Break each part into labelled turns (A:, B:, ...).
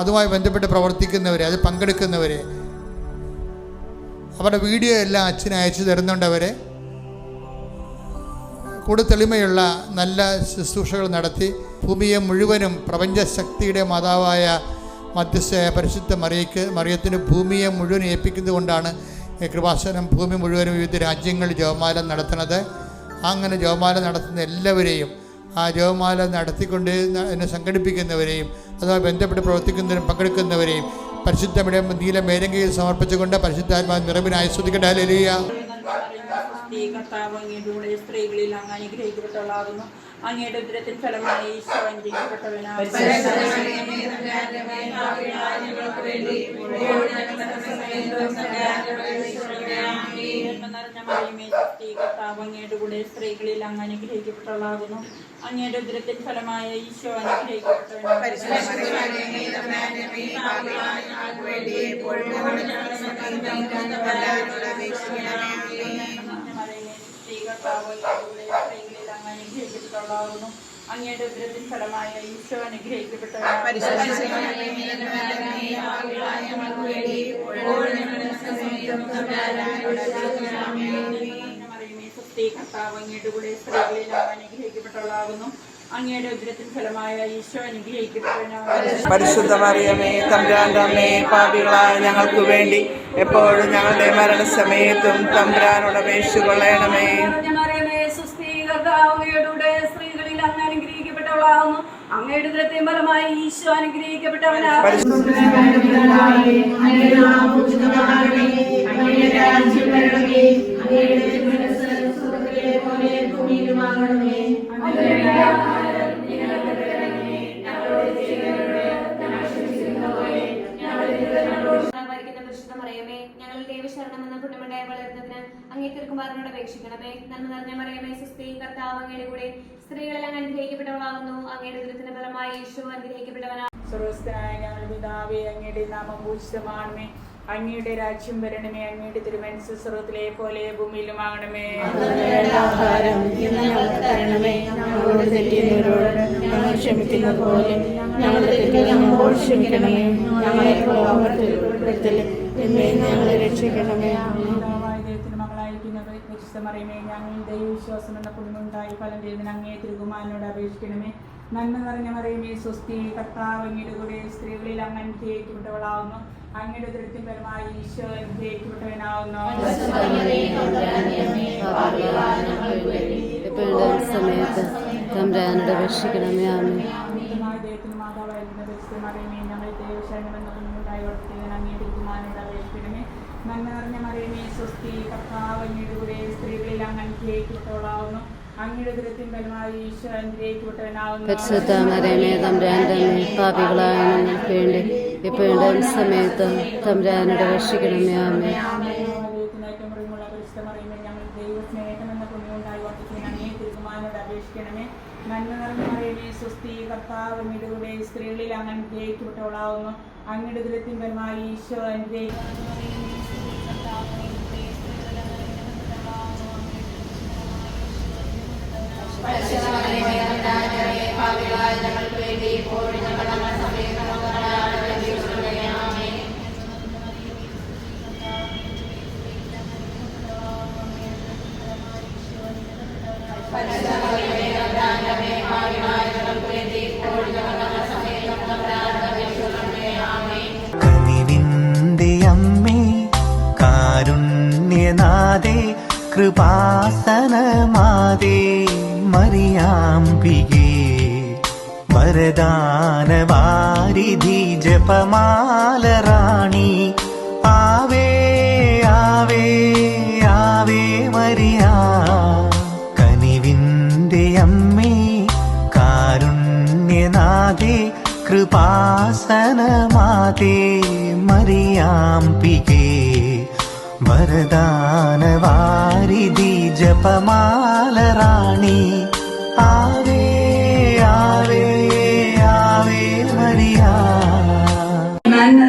A: അതുമായി ബന്ധപ്പെട്ട് പ്രവർത്തിക്കുന്നവരെ അത് പങ്കെടുക്കുന്നവരെ. അവരുടെ വീഡിയോ എല്ലാം അച്ഛന് അയച്ചു തരുന്നുണ്ടവരെ കൂടുതൽ തെളിമയുള്ള നല്ല ശുശ്രൂഷകൾ നടത്തി ഭൂമിയെ മുഴുവനും പ്രപഞ്ചശക്തിയുടെ മാതാവായ മധ്യസ്ഥയായ പരിശുദ്ധ മറിയക്ക് മറിയത്തിന് ഭൂമിയെ മുഴുവൻ ഏൽപ്പിക്കുന്നതുകൊണ്ടാണ് കൃപാസനം ഭൂമി മുഴുവനും വിവിധ രാജ്യങ്ങളിൽ ജവമാല നടത്തുന്നത്. അങ്ങനെ ജോമാലം നടത്തുന്ന എല്ലാവരെയും ആ ജപമാല നടത്തിക്കൊണ്ട് എന്നെ സംഘടിപ്പിക്കുന്നവരെയും അതുമായി ബന്ധപ്പെട്ട് പ്രവർത്തിക്കുന്നവരും പങ്കെടുക്കുന്നവരെയും പരിശുദ്ധമിടം നീല മേരങ്കയിൽ സമർപ്പിച്ചുകൊണ്ട് പരിശുദ്ധാത്മാ നിറവിനായി ശ്രുതിക്കട്ടെ ഹല്ലേലൂയ.
B: സ്ത്രീ കർത്താവ് അങ്ങയുടെ സ്ത്രീകളിൽ അങ്ങ് അനുഗ്രഹിക്കപ്പെട്ടവളാകുന്നു. അങ്ങയുടെ ഉദരത്തിൽ ഫലമായി ഈശോ അനുഗ്രഹിക്കപ്പെട്ടവനാകുന്നു. കൂടെ സ്ത്രീകളിൽ അങ്ങ് അനുഗ്രഹിക്കപ്പെട്ടവളാകുന്നു അങ്ങയുടെ ഉദരത്തിൽ ഫലമായ ഈശോ അനുഗ്രഹിക്കപ്പെട്ടവളാകുന്നു അങ്ങയുടെ ഉദരത്തിൻ ഫലമായ ഈശോ അനുഗ്രഹിക്കപ്പെട്ടവളാകുന്നു മറിയമേ, സുസ്ഥി കർത്താവ് അങ്ങയുടെ കൂടെ സ്ത്രീകളിൽ അനുഗ്രഹിക്കപ്പെട്ടുള്ളതാകുന്നു അങ്ങയുടെ ഉദരത്തിൻ ഫലമായ ഈശോ അനുഗ്രഹിക്കപ്പെട്ടവനാകുന്നു
C: പരിശുദ്ധ മറിയമേ തമ്പുരാന്റെ പാപികളായ ഞങ്ങൾക്ക് വേണ്ടി എപ്പോഴും ഞങ്ങളുടെ മരണസമയത്തും തമ്പ്രാനോട് അപേക്ഷ കൊള്ളണമേ.
D: സ്ത്രീകളിൽ അങ്ങ് അനുഗ്രഹിക്കപ്പെട്ടവളാകുന്നു. അങ്ങയുടെ ഉദരത്തെ ഫലമായി ഈശോ അനുഗ്രഹിക്കപ്പെട്ടവനാ
E: ഭരിക്കുന്ന പരിശുദ്ധ മറിയമേ ഞങ്ങൾ ദൈവശരണം എന്ന പുണ്യമുണ്ടായ വളരുന്നതിന് അങ്ങേ തിരുക്കുമാരനോട് അപേക്ഷിക്കണമേ. നന്മ നിറഞ്ഞ മറിയമേ സുസ്ഥി കർത്താവ് അങ്ങയുടെ കൂടെ സ്ത്രീകളെല്ലാം അനുഗ്രഹിക്കപ്പെട്ടവളാകുന്നു അങ്ങയുടെ ദുരിതത്തിന് ഫലമായി യേശു അനുഗ്രഹിക്കപ്പെട്ടവനാണ്
B: സർവസ്ഥനായ ഞങ്ങളുടെ പിതാവേ അങ്ങയുടെ നാമം പൂജിതമാണമേ അങ്ങയുടെ രാജ്യം വരണമേ അങ്ങയുടെ തിരുമനസ് പോലെ
F: ഭൂമിയിലും ആകണമേ. ഞങ്ങളോട് ഞങ്ങൾ ക്ഷമിക്കുന്ന പോലെ ഞങ്ങളുടെ തെറ്റുകൾ ഞങ്ങളോട് ക്ഷമിക്കണമേ. ഞങ്ങളെ ഞങ്ങളെ രക്ഷിക്കണമേ.
B: ഞങ്ങൾ ദൈവവിശ്വാസം എന്ന ഫലം അങ്ങേ തിരുകുമാരനോട് അപേക്ഷിക്കണമേ. നന്മ നിറഞ്ഞ മറിയമേ സ്വസ്തി കർത്താവ് അങ്ങയുടെ കൂടെ സ്ത്രീകളിൽ അങ്ങ് അനുഗ്രഹിക്കപ്പെട്ടവളാവുന്നു. അങ്ങയുടെ ദൃഷ്ടി പരമായി ഈശോ
F: എപ്പോഴും സമയത്ത് തമ്പുരാനോട് രക്ഷിക്കണമേ ആമേ
B: നന്മ നിറഞ്ഞ മറിയമേ സ്വസ്തി കർത്താവ് അങ്ങയുടെ കൂടെ സ്ത്രീകളിൽ അങ്ങനെ അനുഗ്രഹിക്കപ്പെട്ടവനാവുന്നു
F: പരിശുദ്ധ മരമേ തമ്പ്രാന്റെ പാപികളായ ഞങ്ങൾക്ക് വേണ്ടി എപ്പോഴും സമയത്ത് തമ്പുരാനോട് രക്ഷിക്കണമേ ആമേ
B: സ്ത്രീകളിൽ അങ്ങ് അനുഗ്രഹിക്കപ്പെട്ടവളാവുന്നു. അങ്ങയുടെ ദുരത്തിൻ പരമായി ഈശോ
G: കനിവിന്റെ കാരുണ്യനാഥേ കൃപാസനമാതേ മറിയാംബികേ വരദാനവാരിധി ജപമാലറാണി ആവേ ആവേ ആവേ മറിയാ. കനിവിന്റെ അമ്മേ കാരുണ്യനാഥേ കൃപാസനമാതേ സിംഹാസനമാതേ മറിയാംപികേ ജപമാല റാണി. ആവേ ആവേ ആവേ മരിയ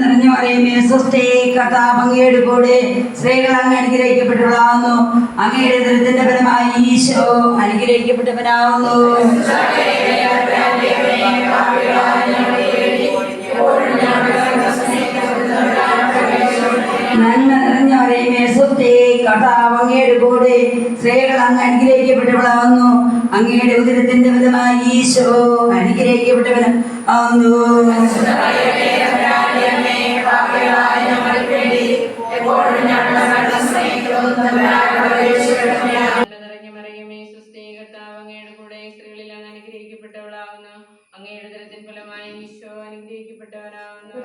H: നിറഞ്ഞ പറയുമേ സ്വസ്ഥേ അങ്ങയുടെ കൂടെ സ്ത്രീകൾ അങ്ങ് അനുഗ്രഹിക്കപ്പെട്ടവളാവുന്നു. അങ്ങയുടെ ദുരിതത്തിന്റെ പരമായി ഈശോ അനുഗ്രഹിക്കപ്പെട്ടവനാവുന്നു. അനുഗ്രഹിക്കപ്പെട്ടവളാവുന്നു അങ്ങയുടെ ഉദരത്തിന്റെ ഫലമായി ഈശോ അനുഗ്രഹിക്കപ്പെട്ടവനും. ആവുന്നു
I: അങ്ങയുടെ ദരത്തിൻ ഫലമായി ഈശോ അനുഗ്രഹിക്കപ്പെട്ടവനാവുന്നു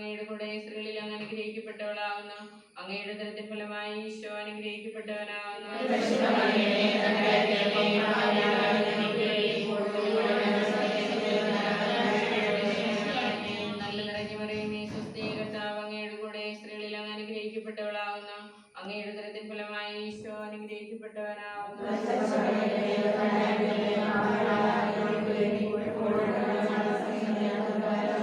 I: അങ്ങയുടെ കൂടെ സ്ത്രീകളിൽ അങ്ങ് അനുഗ്രഹിക്കപ്പെട്ടവളാവുന്നു. അങ്ങയുടെ ദരത്തിൻ ഫലമായി ഈശോ അനുഗ്രഹിക്കപ്പെട്ടവനാവുന്നു. നല്ല നിറഞ്ഞു പറയുന്നേ സുസ്ഥീ കർത്താവ് അങ്ങയുടെ കൂടെ സ്ത്രീകളിൽ അങ്ങ് അനുഗ്രഹിക്കപ്പെട്ടവളാവുന്നു. അങ്ങയുടെ ദരത്തിൻ ഫലമായി ഈശോ അനുഗ്രഹിക്കപ്പെട്ടവനാവുന്നു ും.